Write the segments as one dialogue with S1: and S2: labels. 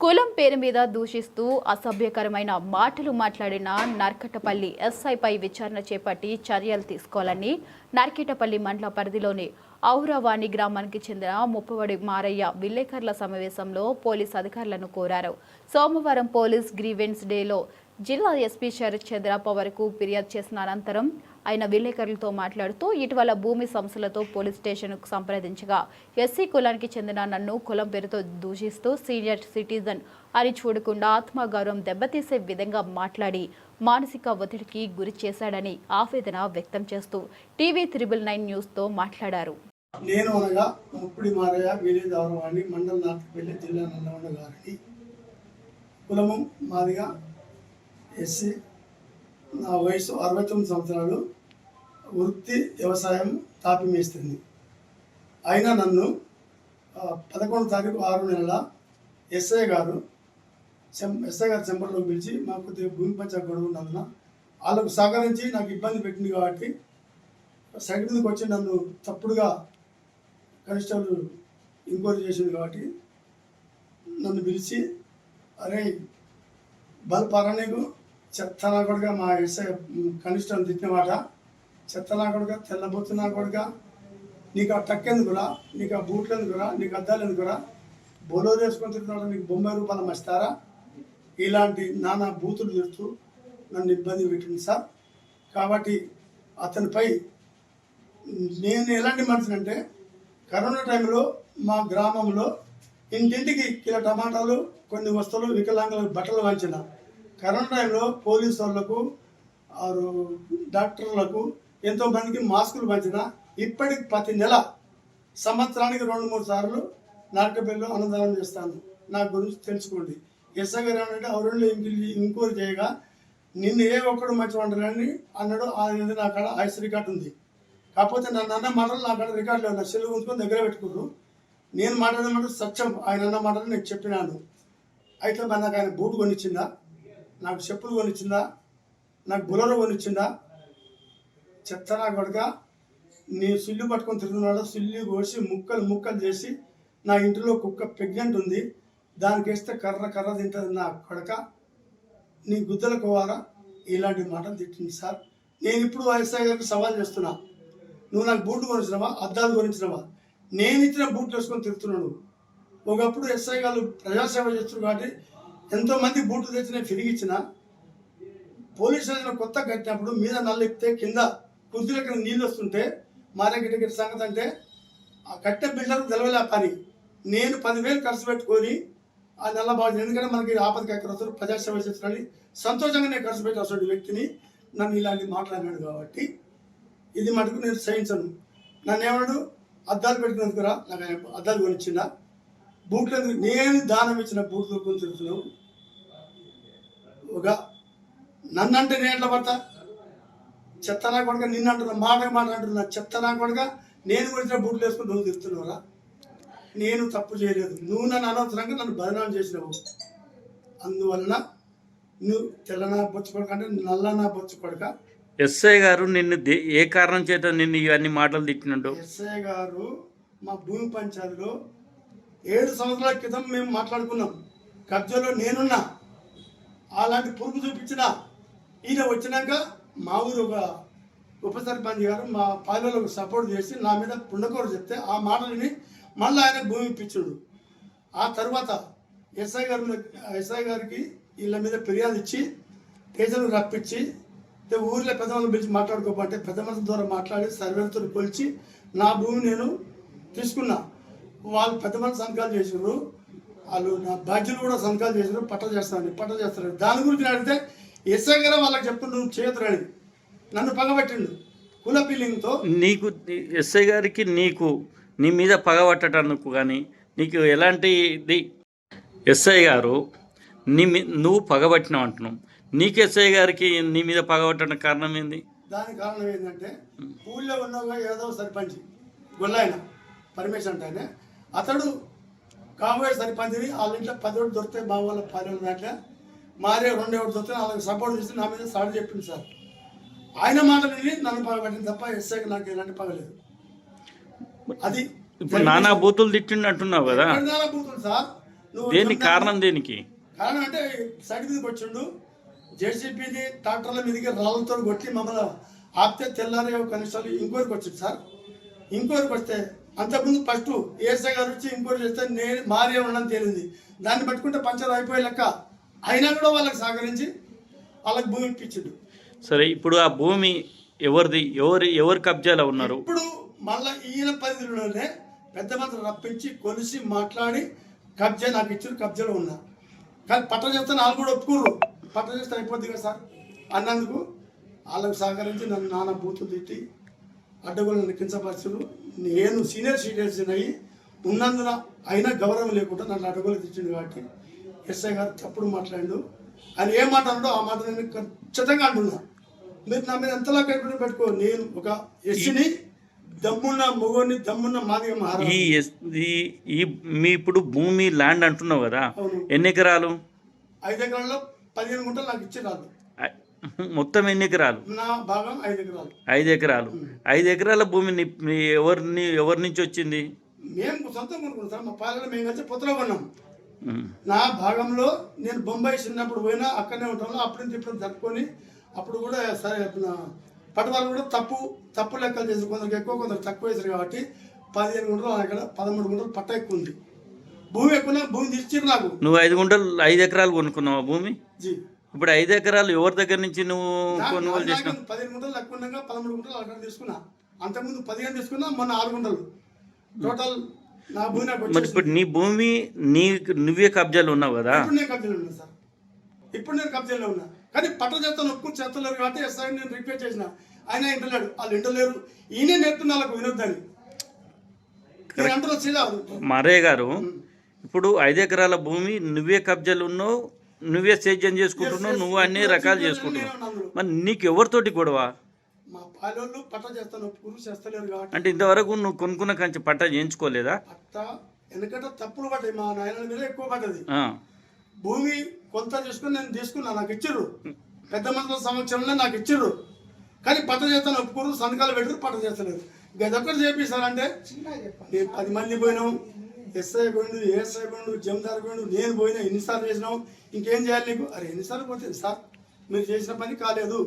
S1: కులం పేరు మీద దూషిస్తూ అసభ్యకరమైన మాటలు మాట్లాడిన నర్కటపల్లి ఎస్ఐపై విచారణ చేపట్టి చర్యలు తీసుకోవాలని నర్కటపల్లి మండల పరిధిలోని ఔరవాణి గ్రామానికి చెందిన ముప్పవడి మారయ్య విలేకరుల సమావేశంలో పోలీస్ అధికారులను కోరారు. సోమవారం పోలీస్ గ్రీవెన్స్ డేలో జిల్లా ఎస్పీ శరత్ చంద్ర పవర్కు ఫిర్యాదు చేసిన అనంతరం ఆయన విలేకరులతో మాట్లాడుతూ ఇటీవల భూమి సంస్థలతో పోలీస్ స్టేషన్కు సంప్రదించగా ఎస్సీ కులానికి చెందిన నన్ను కులం పేరుతో దూషిస్తూ సీనియర్ సిటిజన్ అని చూడకుండా ఆత్మగౌరవం దెబ్బతీసే విధంగా మాట్లాడి మానసిక ఒత్తిడికి గురి చేశాడని ఆవేదన వ్యక్తం చేస్తూ టీవీ త్రిబుల్ నైన్ న్యూస్తో మాట్లాడారు.
S2: నేను అనగా ముప్పుడి మారయ్య విలేజ్ అవరవాణి మండల నాటిపల్లి జిల్లా నందమండ గారిని కులము మాదిగా ఎస్సీ నా వయసు అరవై తొమ్మిది సంవత్సరాలు వృత్తి వ్యవసాయం తాపిమేస్తుంది. అయినా నన్ను పదకొండు తారీఖు ఆరు నెలల ఎస్ఐ గారు ఎస్ఐ గారు చెంబర్లో పిలిచి మాకు కొద్దిగా భూమి పంచా గొడవ ఉన్నందున వాళ్ళకు సహకరించి నాకు ఇబ్బంది పెట్టింది కాబట్టి సైడ్ మీదకి వచ్చి నన్ను తప్పుడుగా కానిస్టేబుల్ ఎంక్వైరీ చేసింది కాబట్టి నన్ను పిలిచి అరే బలపారా నీకు చెత్త కొడుగా మా ఎస్ఐ కనిష్టం తిట్టిన మాట చెత్త నా కొడుక నీకు ఆ టక్ ఎందుకురా? నీకు ఆ బూట్లు ఎందుకురా? నీకు అద్దాలు ఎందుకురా? బొలో వేసుకొని తిరుగుతున్నాడు నీకు బొంబాయి రూపాయలు మస్తారా ఇలాంటి నానా బూతులు తిడుతూ నన్ను ఇబ్బంది పెట్టింది సార్. కాబట్టి అతనిపై నేను ఎలాంటి మనిషిని అంటే కరోనా టైంలో మా గ్రామంలో ఇంటింటికి కిలో టమాటాలు కొన్ని వస్తువులు వికలాంగులు బట్టలు వంచిన కరోనా టైంలో పోలీసు వాళ్ళకు ఆరు డాక్టర్లకు ఎంతో మందికి మాస్కులు పంచిన ఇప్పటికి ప్రతి నెల సంవత్సరానికి రెండు మూడు సార్లు నాటకపల్లిలో అన్నదానం చేస్తాను. నా గురించి తెలుసుకోండి. ఎస్ఐ గారు ఏమంటే ఎవరిలో ఇంక్వైరీ చేయగా నిన్ను ఏ ఒక్కడు మంచి వంటలని? అన్నాడు. అది నా కాడ ఐస్ రికార్డు ఉంది. కాకపోతే నన్ను అన్న మాటలు నా కాడ రికార్డు నా సెలవు ఉంచుకొని దగ్గర పెట్టుకున్నారు నేను మాట్లాడమంటే మాట సత్యం. ఆయన అన్న మాటలు నేను చెప్పినాను. అయితే మరి నాకు ఆయన బూట్ కొనిచ్చిందా? నాకు చెప్పులు కొనిచ్చిందా? నాకు బులర కొనిచ్చిందా? చెత్త నా కొడుక నీ సుల్లు పట్టుకొని తిరుగుతున్నాడు. సుల్లు కోసి ముక్కలు ముక్కలు చేసి నా ఇంటిలో కుక్క ప్రెగ్నెంట్ ఉంది. దానికి వేస్తే కర్ర కర్ర తింటుంది నా కొడక. నీ గుద్దల కోవారా? ఇలాంటి మాటలు తిట్టింది సార్. నేను ఇప్పుడు ఎస్ఐ గారికి సవాల్ చేస్తున్నా. నువ్వు నాకు బూట్లు కొనిచ్చినవా? అద్దాలు కొనిచ్చినవా? నేను ఇచ్చిన బూట్లు వేసుకొని తిరుగుతున్నాను. ఒకప్పుడు ఎస్ఐ గారు ప్రజాసేవ చేస్తున్నారు కాబట్టి ఎంతోమంది బూట్లు తెచ్చిన తిరిగి ఇచ్చిన పోలీస్ స్టేషన్ కొత్త కట్టినప్పుడు మీద నల్లెక్కితే కింద కుర్చీలకి నీళ్ళు వస్తుంటే మా గిట్ట సంగతి అంటే ఆ కట్టే బిల్డర్ తెలవలే పని. నేను పదివేలు ఖర్చు పెట్టుకొని ఆ నెల బాగుంది ఎందుకంటే మనకి ఆపదకి ఎక్కడ వస్తారు ప్రజాసేవ చేస్తున్నాడు సంతోషంగా నేను ఖర్చు పెట్టి వస్తాడు వ్యక్తిని. నన్ను ఇలాంటి మాట్లాడినాడు కాబట్టి ఇది మటుకు నేను సహించను. నన్ను ఏమన్నాడు? అద్దాలు పెట్టినందుకురా నాకు అద్దాలు కొనిచ్చిందా బూట్లు ఎందుకు? నేను దానం ఇచ్చిన బూట్లు కొని తిరుగుతున్నావు. ఒక నన్ను అంటే నేను ఎట్లా పడతా? చెత్త నా కొడుక నిన్ను అంటున్నా మాట మాట అంటున్నా చెత్త నా కొడుక నేను కొడిచిన బూట్లు వేసుకుని నువ్వు తిరుగుతున్నావురా? నేను తప్పు చేయలేదు. నువ్వు నన్ను అనవసరంగా నన్ను బదనాం చేసినావు. అందువలన నువ్వు తెల్లనా బొచ్చు కొడుక అంటే నల్లనా బొచ్చు కొడుక
S3: ఎస్ఐ గారు నిన్ను ఏ కారణం చేత నిన్ను ఇవన్నీ మాటలు తిట్టినట్టు?
S2: ఎస్ఐ గారు మా భూమి పంచాయతీలో ఏడు సంవత్సరాల క్రితం మేము మాట్లాడుకున్నాం. కబ్జాలో నేనున్నా. అలాంటి పురుగు చూపించిన. ఈయన వచ్చినాక మా ఊరు ఒక ఉప సర్పంచ్ గారు మా పాలలకు సపోర్ట్ చేసి నా మీద పుండకూర చెప్తే ఆ మాటలని మళ్ళీ ఆయన భూమి ఇప్పించుడు. ఆ తర్వాత ఎస్ఐ గారి ఎస్ఐ గారికి వీళ్ళ మీద ఫిర్యాదు ఇచ్చి స్టేషన్కి రప్పించి ఊర్లో పెద్దవాళ్ళని పిలిచి మాట్లాడుకోమంటే పెద్ద ద్వారా మాట్లాడి సర్వేతో కొలిచి నా భూమి నేను తీసుకున్నా. వాళ్ళు పెద్ద సంతకాలు చేసినారు వాళ్ళు నా బాధ్యులు కూడా సంతకాలు చేసినారు పట్ట చేస్తాను పట్ట చేస్తారు దాని గురించి అడిగితే ఎస్ఐ గారు వాళ్ళకి చెప్తుండు నువ్వు చేయదురని నన్ను పగబట్టిండు. కుల పిల్లింగ్తో
S3: నీకు ఎస్ఐ గారికి నీకు నీ మీద పగబట్టడానికి కానీ నీకు ఎలాంటిది? ఎస్ఐ గారు నీ మీ నువ్వు పగబట్టినావు అంటున్నావు. నీకు ఎస్ఐ గారికి నీ మీద పగబట్టడానికి కారణం ఏంది?
S2: దానికి కారణం ఏంటంటే ఊళ్ళో ఉన్న ఏదో సర్పంచ్ గొల్లాయన పరమేశ్వర్ అంటే అతడు కాబోయే సర్పంచ్ని వాళ్ళ ఇంట్లో పదోడు దొరికితే మా వాళ్ళ పదవి దాంట్లో మారే రెండు దొరికితే వాళ్ళకి సపోర్ట్ చేసి నా మీద సాడు చెప్పింది సార్. ఆయన మాట నన్ను పగబట్టింది తప్ప ఎస్ఐకి నాకు ఎలాంటి పగలేదు అది
S3: ఇప్పుడు నానా బూతులు తిట్టిండు అంటున్నావు కదా
S2: నానా బూతులు సార్.
S3: దేనికి? కారణం దేనికి?
S2: కారణం అంటే సైడ్ మీదకి వచ్చిండు ట్రాక్టర్ల మీదకి రాళ్ళతో కొట్టి మమ్మల్ని ఆపితే తెల్లారి కనీసాలు ఇంకోరికి వచ్చింది సార్. ఇంకోరికి వస్తే అంతకుముందు ఫస్ట్ ఏఎస్ఐ గారు వచ్చి ఇంకోటి చేస్తే నేను మారే ఉండని తేలింది. దాన్ని పట్టుకుంటే పంచర్ అయిపోయే లెక్క. అయినా కూడా వాళ్ళకి సహకరించి వాళ్ళకి భూమి ఇప్పించిండు.
S3: సరే ఇప్పుడు ఆ భూమి ఎవరిది? ఎవరి ఎవరి కబ్జాలో ఉన్నారు?
S2: ఇప్పుడు మళ్ళా ఈయన పరిధిలోనే పెద్ద మంత్రి రప్పించి కొలిసి మాట్లాడి కబ్జా నాకు ఇచ్చిన కబ్జాలో ఉన్నా. కానీ పట్ట చేస్తే వాళ్ళు కూడా ఒప్పుకోరు. పట్ట చేస్తే అయిపోద్ది కదా సార్. అన్నందుకు వాళ్ళకు సహకరించి నన్ను నాన్న బూతులు తిట్టి అడ్డగోలు నన్ను నేను సీనియర్ సిటిజన్ అయ్యి ఉన్నందున అయినా గౌరవం లేకుండా నన్ను అడ్డగోలు తెచ్చిండు కాబట్టి ఎస్ఐ గారు తప్పుడు మాట్లాడిండు. ఆయన ఏం మాట ఆ మాట నేను ఖచ్చితంగా అంటున్నా మీరు నా మీద ఎంతలా కట్టుకుని పెట్టుకో నేను ఒక ఎస్సీని దమ్మున్న మొగోని దమ్మున్న మాదిగ
S3: ఈ ఈ మీ ఇప్పుడు భూమి ల్యాండ్ అంటున్నావు కదా. ఎన్ని ఎకరాలు?
S2: ఐదు ఎకరాల్లో పదిహేను గుంటలు నాకు ఇచ్చి రాదు
S3: మొత్తం ఎన్ని ఎకరాలు?
S2: నా భాగం ఐదు ఎకరాలు.
S3: ఐదు ఎకరాలు. ఐదు ఎకరాల భూమి ని- ని ఎవరిని ఎవరి నుంచి వచ్చింది?
S2: మేము సొంతం కొనుక్కున్నాం మా పాలన మేము కలిసి పొత్తులో కొన్నాం. నా భాగంలో నేను బొంబాయి చిన్నప్పుడు పోయినా అక్కడనే ఉంటాను అప్పుడు నుంచి ఇప్పుడు జరుపుకొని అప్పుడు కూడా సరే నా పట్టుదల కూడా తప్పు తప్పు లెక్కలు చేసి కొందరికి ఎక్కువ కొందరు తక్కువ వేసారు కాబట్టి పదిహేను గుంటలు అక్కడ పదమూడు గుంటలు పట్ట ఎక్కువ ఉంది. భూమి ఎక్కువ భూమి తీసిరు నాకు.
S3: నువ్వు ఐదు గుంటలు ఐదు ఎకరాలు కొనుక్కున్నావు భూమి?
S2: జీ.
S3: ఇప్పుడు ఐదు ఎకరాలు ఎవరి దగ్గర నుంచి నువ్వు కొనుగోలు చేసినావు?
S2: పదిహేను గుంటలు ఎక్కువ ఉండగా పదమూడు గుంటలు అక్కడ తీసుకున్నా. అంతకుముందు పదిహేను తీసుకున్నా మొన్న ఆరు గుంటలు. టోటల్ నా భూమి నాకు
S3: మరి. ఇప్పుడు నీ భూమి నీ నువ్వే కబ్జాలు ఉన్నావు కదా?
S2: ఇప్పుడు నేను కబ్జాలో ఉన్నా సార్. ఇప్పుడు నేను కబ్జాలో ఉన్నా. కానీ పట్ట చేస్తాను ఒప్పుకుని చేస్తలేరు కాబట్టి ఎస్ఐ నేను రిక్వెస్ట్ చేసిన. ఆయన ఇంటలేడు. వాళ్ళు ఇంటలేరు. ఈయనే నేర్పుతున్న వాళ్ళకు వినొద్దని
S3: మరే గారు ఇప్పుడు ఐదు ఎకరాల భూమి నువ్వే కబ్జాలు ఉన్నావు నువ్వే సేద్యం చేసుకుంటున్నావు నువ్వు అన్ని రకాలు చేసుకుంటున్నావు. మరి నీకు ఎవరితోటి గొడవ? అంటే ఇంతవరకు నువ్వు కొనుక్కున్న కంచి పట్ట చేయించుకోలేదా?
S2: ఎందుకంటే తప్పులు పడ్డాయి. మా నాయన మీద ఎక్కువ పడ్డది. భూమి కొంత తీసుకుని నేను తీసుకున్నా నాకు ఇచ్చిర్రు. పెద్ద మనుషుల సమక్షంలో నాకు ఇచ్చిర్రు. కానీ పట్ట చేస్తాను ఒప్పుకోరు సంతకాలు పెట్టరు పట్ట చేస్తలేదు. గదొక్కటి చేపిస్తారంటే నేను పది మంది పోయినాం ఎస్ఐ పోయిండు ఏఎస్ఐ పోయిండు జమదార్ పోయిండు నేను పోయినా ఎన్నిసార్లు చేసినాం ఇంకేం చేయాలి నీకు? అరే ఎన్నిసార్లు పోతుంది సార్? మీరు చేసిన పని కాలేదు.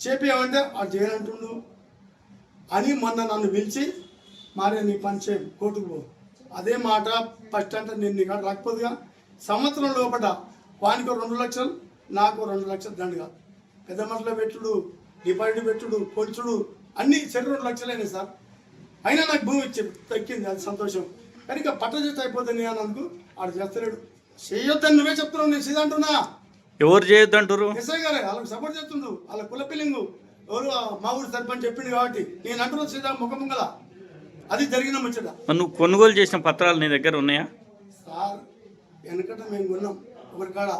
S2: చేపియామంటే అది చేయనంటుండు అని మొన్న నన్ను పిలిచి మారే నీ పని చేయి కోర్టుకు పో. అదే మాట ఫస్ట్ అంటే నేను నీకు రాకపోదుగా. సంవత్సరం లోపల వానికి రెండు లక్షలు నాకు రెండు లక్షలు దండగా పెద్ద మనుషుల పెట్టుడు డిపాజిట్ పెట్టుడు కొంచుడు అన్ని సరి రెండు లక్షలు అయినాయి సార్. అయినా నాకు భూమి ఇచ్చి తగ్గింది అది సంతోషం. కానీ ఇక పట్ట చేస్తే అయిపోతుంది అన్నందుకు ఆడు చేస్తలేడు. చేయొద్దని నువ్వే చెప్తున్నావు నేను సీదా అంటున్నా.
S3: ఎవరు చేయొద్దు అంటారు
S2: ఎస్ఐ గారే వాళ్ళకి సపోర్ట్ చేస్తుండు వాళ్ళ కుల పిల్లింగు. ఎవరు మా ఊరు సర్పంచ్ చెప్పిండు కాబట్టి నేను అంటున్నా సీదా ముఖ ముంగల. అది జరిగిన ముచ్చట.
S3: నువ్వు కొనుగోలు చేసిన పత్రాలు నీ దగ్గర ఉన్నాయా?
S2: సార్ వెనకట మేము కొన్నాం. ఒకరి కాడ.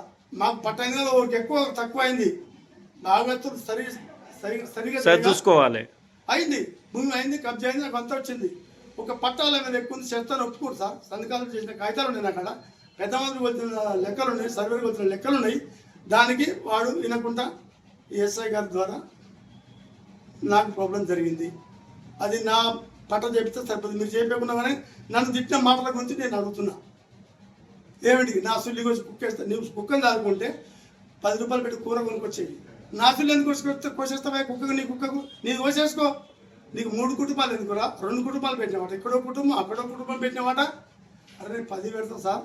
S2: మాకు పట్టంగా ఒకరికి ఎక్కువ తక్కువ అయింది బాగతులు సరి సరి సరిగా
S3: చూసుకోవాలి.
S2: అయింది. భూమి అయింది కబ్జా అయింది నాకు అంతా వచ్చింది. ఒక పట్టాల మీద ఎక్కువ ఉంది చేస్తాను ఒప్పుకోరు సార్. సంతకాలు చేసిన కాగితాలు ఉన్నాయి అక్కడ పెద్ద మంది వచ్చిన లెక్కలు ఉన్నాయి సర్వేకి వచ్చిన లెక్కలు ఉన్నాయి. దానికి వాడు వినకుండా ఎస్ఐ గారి ద్వారా నాకు ప్రాబ్లం జరిగింది. అది నా పట్ట చెప్తే సరిపోతుంది మీరు చేయకుండా కానీ నన్ను తిట్టిన మాటల గురించి నేను అడుగుతున్నా. ఏమిటి నా సుల్లి కుక్క కుక్కేస్తా నువ్వు కుక్కని దాడుకుంటే పది రూపాయలు పెట్టి కూర కొనుక్కొచ్చేవి నా సుల్లి ఎందుకు కోసుకొస్తే కోసేస్తావా? కుక్కకు నీ కుక్కకు? నీకు కోసేసుకో. నీకు మూడు కుటుంబాలు ఎందుకురా? రెండు కుటుంబాలు పెట్టినమాట ఇక్కడో కుటుంబం అక్కడో కుటుంబం పెట్టినమాట అరే నేను పది పెడతావు సార్.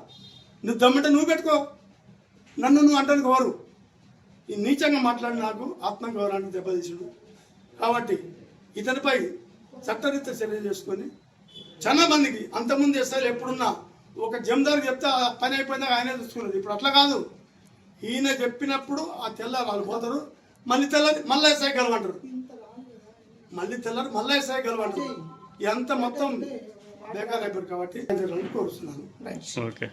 S2: నువ్వు దమ్మంటే నువ్వు పెట్టుకో. నన్ను నువ్వు అంటాను కోరు ఈ నీచంగా మాట్లాడి నాకు ఆత్మగౌరవాన్ని దెబ్బతీసుడు కాబట్టి ఇతనిపై చట్టరీత్యా చర్య చేసుకొని చాలా మందికి అంతకుముందు ఎస్ఐలు ఎప్పుడున్నా ఒక జమదారు చెప్తే ఆ పని అయిపోయిందాక ఆయనే చూసుకున్నది ఇప్పుడు అట్లా కాదు. ఈయన చెప్పినప్పుడు ఆ తెల్లారు వాళ్ళు పోతారు. మళ్ళీ తెల్లారి మళ్ళీ ఎస్ఐ గెలవంటారు. మళ్ళీ తెల్లారి మళ్ళీ ఎస్ఐ గెలవంటారు. ఎంత మొత్తం బేకార్ అయిపోయారు కాబట్టి కోరుతున్నాను.
S3: ఓకే